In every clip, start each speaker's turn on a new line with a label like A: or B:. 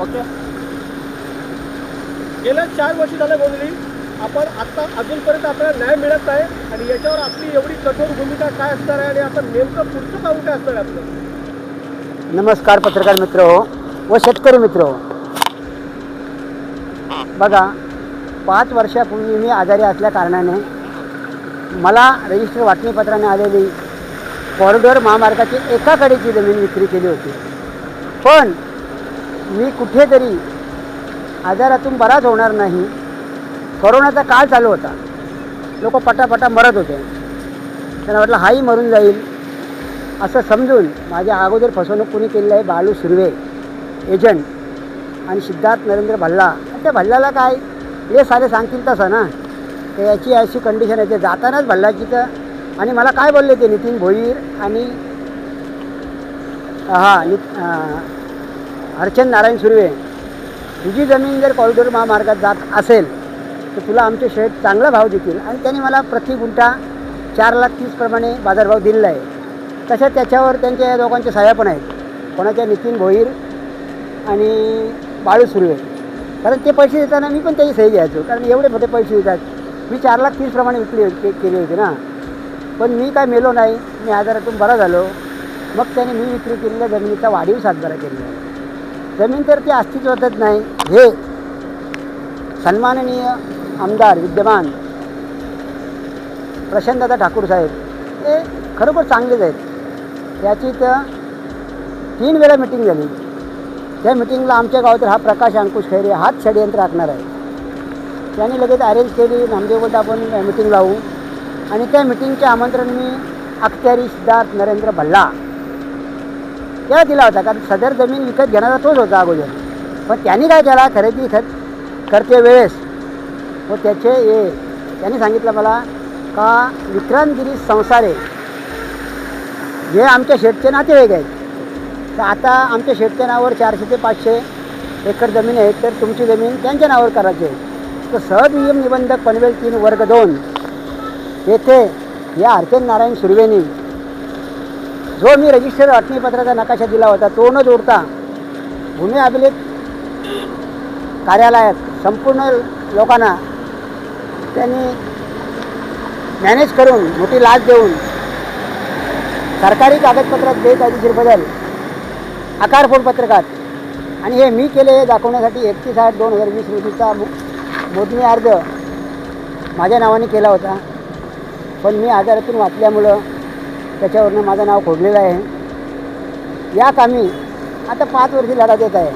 A: Okay. गेल्या चार वर्ष झालं गोंधळी आपण आता अजूनपर्यंत आपल्याला न्याय मिळत आहे आणि याच्यावर आपली एवढी कठोर भूमिका काय असणार आहे आणि आता नेमकं पुढचं पाऊल काय असणार आहे आपलं?
B: नमस्कार पत्रकार मित्र हो व शेतकरी मित्र हो. बघा पाच वर्षापूर्वी मी आजारी असल्या कारणाने मला रजिस्टर वाटणीपत्राने आलेली कॉरिडॉर महामार्गाची एका कडेची जमीन विक्री केली होती. पण मी कुठेतरी आजारातून बराच होणार नाही. कोरोनाचा काळ चालू होता. लोक पटापटा मरत होते. त्यांना वाटलं हाही मरून जाईल. असं समजून माझ्या अगोदर फसवणूक कुणी केली आहे? बालू सुर्वे एजंट आणि सिद्धार्थ नरेंद्र भल्ला. त्या भल्ल्याला काय? हे सारे सांगतील तसं ना. तर याची अशी कंडिशन आहे ते जातानाच भल्लाची तर. आणि मला काय बोलले ते? नितीन भोईर आणि हां नि हरचंद नारायण सुर्वे तुझी जमीन जर कॉरिडॉर महामार्गात जात असेल तर तुला आमचे शेत चांगला भाव देतील. आणि त्यांनी मला प्रति गुंठा चार लाख तीसप्रमाणे बाजारभाव दिलेला आहे तसं त्याच्यावर त्यांच्या या दोघांच्या सहाय्या पण आहेत. कोणाच्या नितीन भोईर आणि बाळू सुर्वे. कारण ते पैसे देताना मी पण त्याची सही घ्यायचो. कारण एवढे मोठे पैसे देतात. मी चार लाख तीसप्रमाणे विकली होती केली होती ना. पण मी काय मेलो नाही. मी आजारातून बरा झालो. मग त्याने मी विक्री केलेल्या जमिनीचा वाढीव सातबारा केलेला आहे. जमीन तर ती अस्तित्वातच नाही. हे सन्माननीय आमदार विद्यमान प्रशांतदादा ठाकूर साहेब हे खरोखर चांगलेच आहेत. त्याची तर तीन वेळा मिटिंग झाली. त्या मिटिंगला आमच्या गावातील हा प्रकाश अंकुश खैरे हाच षडयंत्र आखणार आहे. त्यांनी लगेच अरेंज केली नामदेव आपण मिटिंग लावू आणि त्या मिटिंगचे आमंत्रण मी अख्त्यारी सिद्धार्थ नरेंद्र भल्ला त्या दिला होता कारण सदर जमीन विकत घेणारा तोच होता अगोदर. पण त्यांनी काय केला खरेदी खत करते वेळेस. व त्याचे हे त्यांनी सांगितलं मला का विक्रांतगिरी संसारे जे आमच्या शेटचे नातेवाईक आहेत. तर आता आमच्या शेटच्या नावावर चारशे ते पाचशे एकर जमीन आहे तर तुमची जमीन त्यांच्या नावावर करायची आहे. तर सहनियम निबंधक पनवेल तीन वर्ग दोन येथे या हरचंद नारायण सुर्वेनी जो मी रजिस्टर वाटणीपत्राचा नकाशा दिला होता तो न जोडता भूमी अभिलेख कार्यालयात संपूर्ण लोकांना त्यांनी मॅनेज करून मोठी लाच देऊन सरकारी कागदपत्रात बेकायदेशीर बदल आकारफोड पत्रकात आणि हे मी केले हे दाखवण्यासाठी एकतीस आठ दोन हजार वीस रोजीचा मोजणी अर्ज माझ्या नावाने केला होता. पण मी आजारातून वाचल्यामुळं त्याच्यावरनं माझं नाव खोडलेलं आहे. या कामी आता पाच वर्षी लढा देत आहे.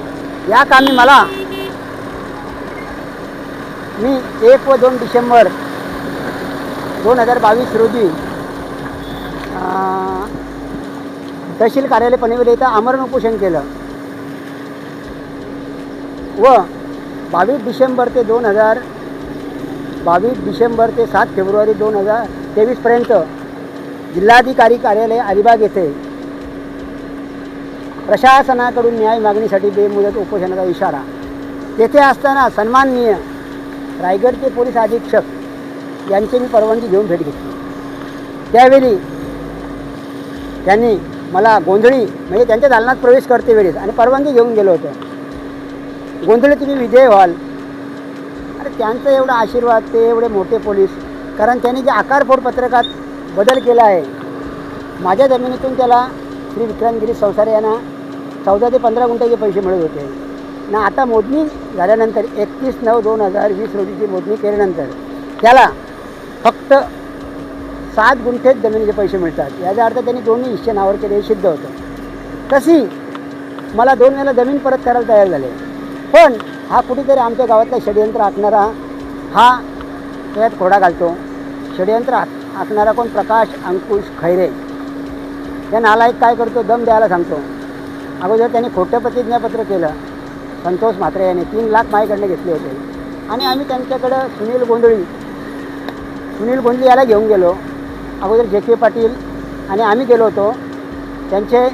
B: या कामी मला मी एक व दोन डिसेंबर दोन हजार बावीस रोजी तहसील कार्यालय पनवेल इथं आमरण उपोषण केलं. व बावीस डिसेंबर ते दोन हजार बावीस डिसेंबर ते सात फेब्रुवारी दोन हजार तेवीसपर्यंत जिल्हाधिकारी कार्यालय अलिबाग येथे प्रशासनाकडून न्याय मागणीसाठी बेमुदत उपोषणाचा इशारा. तेथे असताना सन्माननीय रायगडचे पोलीस अधीक्षक यांची मी परवानगी घेऊन भेट घेतली. त्यावेळी त्यांनी मला गोंधळी म्हणजे त्यांच्या दालनात प्रवेश करते वेळेस आणि परवानगी घेऊन गेलो होतो. गोंधळी तुम्ही विजय व्हाल. अरे त्यांचा एवढा आशीर्वाद ते एवढे मोठे पोलीस. कारण त्यांनी जे आकारफोड पत्रकात बदल केला आहे. माझ्या जमिनीतून त्याला श्री विक्रांतगिरी संसारे यांना चौदा ते पंधरा गुंठ्याचे पैसे मिळत होते. ना आता मोजणी झाल्यानंतर एकतीस नऊ दोन हजार वीस रोजीची मोजणी केल्यानंतर त्याला फक्त सात गुंठेच जमिनीचे पैसे मिळतात. याचा अर्थ त्यांनी दोन्ही हिस्से नावावर केले हे सिद्ध होतं. तशी मला दोन वेळेला जमीन परत करायला तयार झाले. पण हा कुठेतरी आमच्या गावातला षडयंत्र आखणारा हा त्यात खोडा घालतो. षडयंत्र असणारा कोण प्रकाश अंकुश खैरे? या नालायक काय करतो? दम द्यायला सांगतो. अगोदर त्यांनी खोटं प्रतिज्ञापत्र केलं. संतोष म्हात्रे यांनी तीन लाख माझ्याकडनं घेतले होते. आणि आम्ही त्यांच्याकडं सुनील गोंधळी सुनील गोंधळी याला घेऊन गेलो. अगोदर जे के पाटील आणि आम्ही गेलो होतो. त्यांचे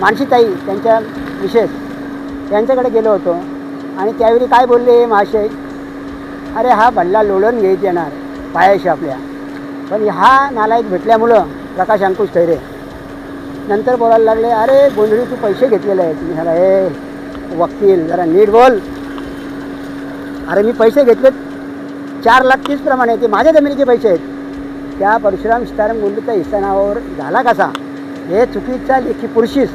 B: मानसीताई त्यांच्या विशेष त्यांच्याकडे गेलो होतो. आणि त्यावेळी काय बोलले हे महाशय? अरे हा भल्ला लोळण घेत येणार. पायाशी आपल्या. पण हा नालायक भेटल्यामुळं प्रकाश अंकुश ठैरे नंतर बोलायला लागले अरे गोंधळी तू पैसे घेतलेले आहेत. मी ह्याला हे वकील जरा नीट बोल. अरे मी पैसे घेतले चार लाख तीस प्रमाणे ते माझ्या जमिनीचे पैसे आहेत. त्या परशुराम सीताराम गुंडीचा हिस्सा झाला कसा? हे चुकीचा लेखी पुरुषीस.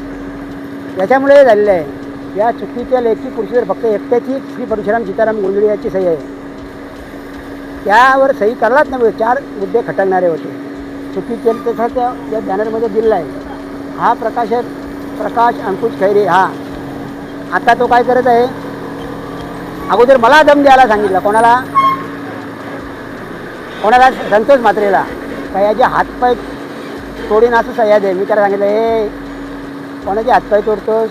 B: याच्यामुळे हे झालेलं आहे. या चुकीच्या लेखी पुरुषीवर फक्त एकट्याची श्री परशुराम सीताराम गोंधळी याची सही आहे. त्यावर सही करलाच नाही म्हणजे चार मुद्दे खटकणारे होते. चुकीचे तसं त्या बॅनरमध्ये दिलेला आहे. हा प्रकाश प्रकाश अंकुश खैरे हा. आता तो काय करत आहे? अगोदर मला दम द्यायला सांगितलं कोणाला? कोणाला? संतोष मात्रेला काय याचे हातपाय तोडीन असं सह्या दे मी त्याला सांगितलं हे कोणाचे हातपाय तोडतोस?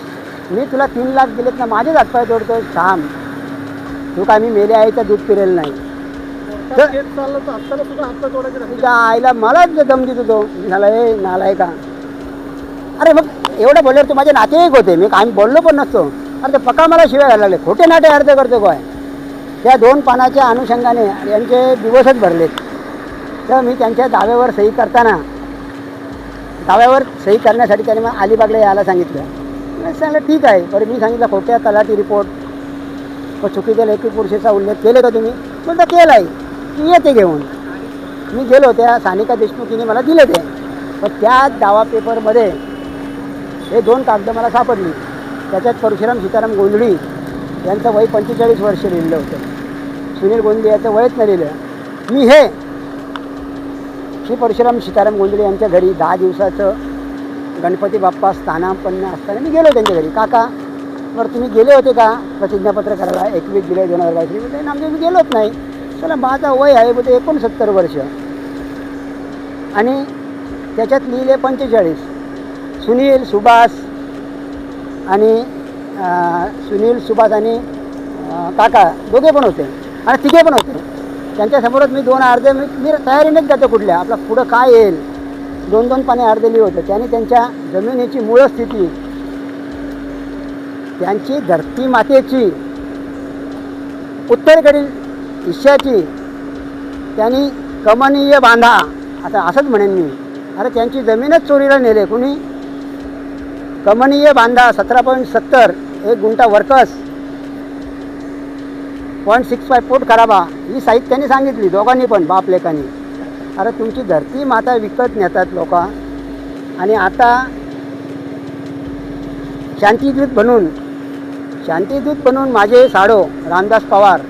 B: मी तुला तीन लाख दिलेत ना माझेच हातपाय तोडतोस? थांब. तू काय मी मेले आहे तर दूध पिरेल नाही. आईला मलाच दम देत. होतो झाला हे नालाय का? अरे मग एवढं बोलल्यावर तू माझे नातेवाईक होते. मी आम्ही बोललो पण नसतो. अरे ते पक्का मला शिवाय घालायला लागले. खोटे नाटे अर्थ करतो काय? त्या दोन पानाच्या अनुषंगाने यांचे दिवसच भरलेत तर मी त्यांच्या दाव्यावर सही करताना दाव्यावर सही करण्यासाठी त्याने मला अलिबागला यायला सांगितलं. मी सांगितलं ठीक आहे. बरं मी सांगितलं खोट्या तलाठी रिपोर्ट व चुकीच्या लेखी पुरुषेचा उल्लेख केले का तुम्ही? म्हणलं केला आहे येते घेऊन मी गेलो त्या सानिका देशमुखीने मला दिले ते. पण त्या दावा पेपरमध्ये हे दोन कागदं मला सापडली. त्याच्यात परशुराम सीताराम गोंधळी यांचं वय पंचेचाळीस वर्ष लिहिलं होतं. सुनील गोंधळी याचं वयच नाही लिहिलं. मी हे श्री परशुराम सीताराम गोंधळी यांच्या घरी दहा दिवसाचं गणपती बाप्पा स्थानापन्न असताना मी गेलो त्यांच्या घरी. काका बरं तुम्ही गेले होते का? प्रतिज्ञापत्र करायला एकवीस जुलै दोन हजार बावीस म्हणजे आमच्या मी गेलोच नाही. चला माझा वय आहे म्हणजे एकोणसत्तर वर्ष. आणि त्याच्यात लिहिले पंचेचाळीस. सुनील सुभाष आणि सुनील सुभाष आणि काका दोघे पण होते. आणि तिघे पण होते. त्यांच्यासमोरच मी दोन अर्धे मी मी तयारीनेच जातो कुठल्या. आपला पुढं काय येईल? दोन दोन पाने अर्धे लिहिलं होतं. त्याने त्यांच्या जमिनीची मूळ स्थिती त्यांची धरती मातेची उत्तरेकडील हिश्श्याची त्यांनी कमनीय बांधा. आता असंच म्हणेन मी. अरे त्यांची जमीनच चोरीला नेले. कुणी? कमनीय बांधा सतरा पॉईंट सत्तर एक गुंटा वर्कस पॉईंट सिक्स फाय पोट खराबा. ही साहित्याने त्यांनी सांगितली दोघांनी पण बाप लेखांनी अरे तुमची धरती माता विकत नेतात लोक. आणि आता शांतीदूत बनून शांतीदूत बनून माझे साडो रामदास पवार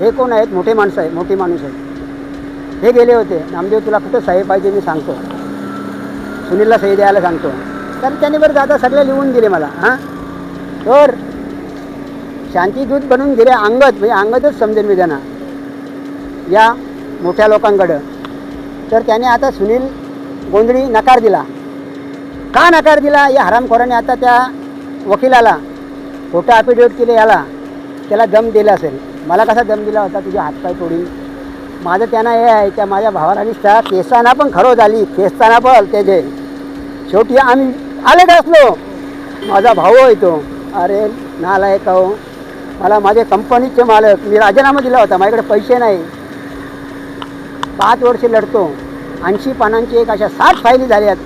B: हे कोण आहेत? मोठे माणसं आहे मोठी माणूस आहेत. हे गेले होते. नामदेव तुला कुठं सही पाहिजे मी सांगतो. सुनीलला सही द्यायला सांगतो. तर त्याने बरं दादा सगळे लिहून दिले मला हां? तर शांतीदूत बनून गेले अंगत म्हणजे अंगतच समजेल मी त्यांना या मोठ्या लोकांकडं. तर त्याने आता सुनील गोंधळी नकार दिला. का नकार दिला? या हरामखोराने आता त्या वकिलाला खोटं ॲफिडेविट केले याला. त्याला दम दिला असेल. मला कसा दम दिला होता तुझे हातपाय तोडीन. माझं त्यांना हे आहे त्या माझ्या भावाला त्या केसाना पण खरो झाली केसताना पण त्याचे शेवटी आम्ही आले असलो. माझा भाऊ आहे तो. अरे नालायक हो मला माझे कंपनीचे मालक मी राजीनामा दिला होता माझ्याकडे पैसे नाही. पाच वर्षे लढतो. ऐंशी पानांची एक अशा सात फायली झाल्यात.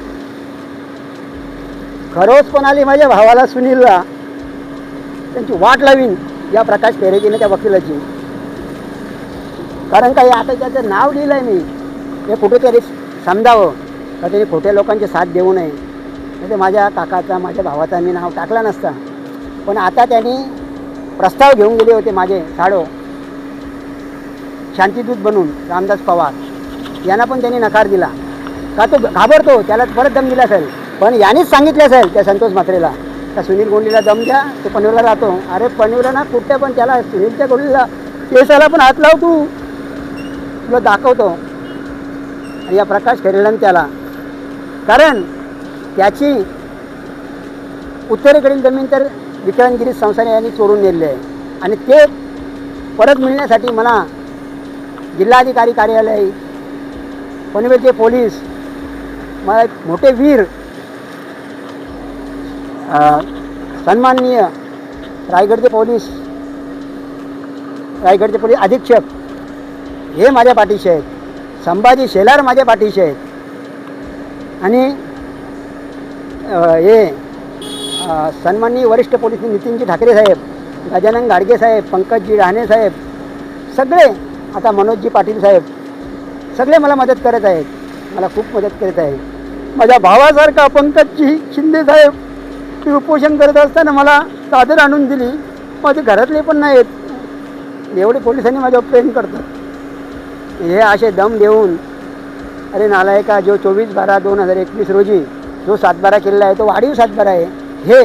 B: खरोच पण आली माझ्या भावाला सुनीलला. त्यांची वाट लावीन. या प्रकाश फेरेजीने त्या वकिलाची. कारण काही आता त्याचं नाव लिहिलं आहे मी हे कुठेतरी समजावं का तरी खोट्या लोकांची साथ देऊ नये. म्हणजे माझ्या काकाचा माझ्या भावाचा मी नाव टाकला नसता. पण आता त्यांनी प्रस्ताव घेऊन गेले होते माझे साडो. शांतीदूत बनून रामदास पवार. यांना पण त्यांनी नकार दिला. का तो घाबरतो? त्याला परत दम दिला असेल. पण यांनीच सांगितलं असेल त्या संतोष म्हात्रेला. का सुनील गोंडीला दम द्या तो पनवेलला जातो. अरे पनवेलला ना कुठल्या पण त्याला सुनीलच्या गोंडीला केसाला पण हात लाव तू. तुला दाखवतो. आणि या प्रकाश खरेलन त्याला. कारण त्याची उत्तरेकडील जमीन तर विक्रांतगिरी संस्थाने यांनी चोरून नेले आहे. आणि ते परत मिळण्यासाठी मला जिल्हाधिकारी कार्यालय पनवेलचे पोलीस मला एक मोठे वीर सन्माननीय रायगडचे पोलीस रायगडचे पोलीस अधीक्षक हे माझ्या पाठीशी आहेत. संभाजी शेलार माझ्या पाठीशी आहेत. आणि हे सन्माननीय वरिष्ठ पोलीस नितीनजी ठाकरे साहेब गजानन गाडगे साहेब पंकजजी राहणे साहेब सगळे आता मनोजजी पाटील साहेब सगळे मला मदत करत आहेत. मला खूप मदत करत आहे माझ्या भावासारखा पंकजजी शिंदे साहेब ती उपोषण करत असताना मला चादर आणून दिली. माझे घरातले पण नाही आहेत एवढे पोलिसांनी माझ्यावर प्रेम करतात. हे असे दम देऊन अरे नालायका जो चोवीस बारा दोन हजार एकवीस रोजी जो सातबारा केलेला आहे तो वाढीव सातबारा आहे. हे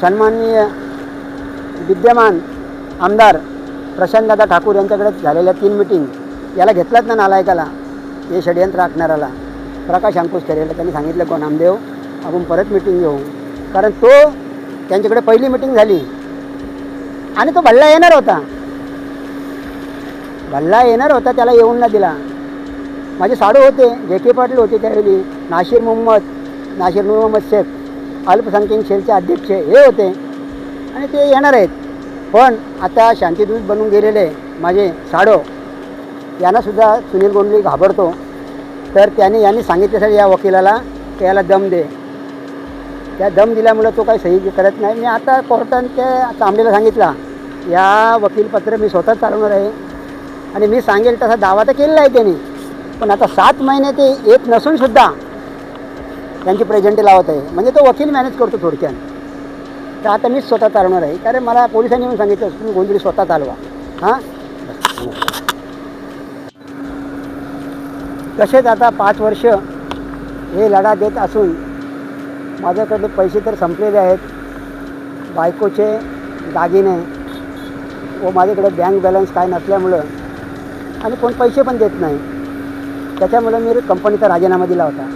B: सन्माननीय विद्यमान आमदार प्रशांतदादा ठाकूर यांच्याकडे झालेल्या तीन मिटिंग याला घेतलात ना नालायकाला? हे षडयंत्र आखणाराला प्रकाश अंकुश ठरेला त्यांनी सांगितलं कोण नामदेव आपण परत मिटिंग घेऊ. कारण तो त्यांच्याकडे पहिली मिटिंग झाली. आणि तो भल्ला येणार होता. भल्ला येणार होता त्याला येऊन न दिला. माझे साडू होते जे के पाटील होते त्यावेळी नाशिर मोहम्मद नाशिर मोहम्मद शेख अल्पसंख्याक सेलचे अध्यक्ष हे होते. आणि ते येणार आहेत. पण आता शांतीदूत बनून गेलेले माझे साडो. यांनासुद्धा सुनील गोंडली घाबरतो. तर त्याने यांनी सांगितल्यासाठी या वकिलाला की याला दम दे. त्या दम दिल्यामुळे तो काही सही करत नाही. मी आता कोर्टाने ते तांबेला सांगितला या वकीलपत्र मी स्वतः चालवणार आहे. आणि मी सांगेल तसा दावा तर केलेला आहे त्यांनी. पण आता सात महिने ते येत नसून सुद्धा त्यांची प्रेझेंटी लावत आहे. म्हणजे तो वकील मॅनेज करतो थोडक्यात. तर आता मीच स्वतः चालवणार आहे. कारण मला पोलिसांनी येऊन सांगितलं तुम्ही गोंधळी स्वतः चालवा. हां? तसेच आता पाच वर्ष हे लढा देत असून माझ्याकडे पैसे तर संपलेले आहेत. बायकोचे दागिने व माझ्याकडे बँक बॅलन्स काय नसल्यामुळं आणि कोण पैसे पण देत नाही. त्याच्यामुळं मी कंपनीचा राजीनामा दिला होता.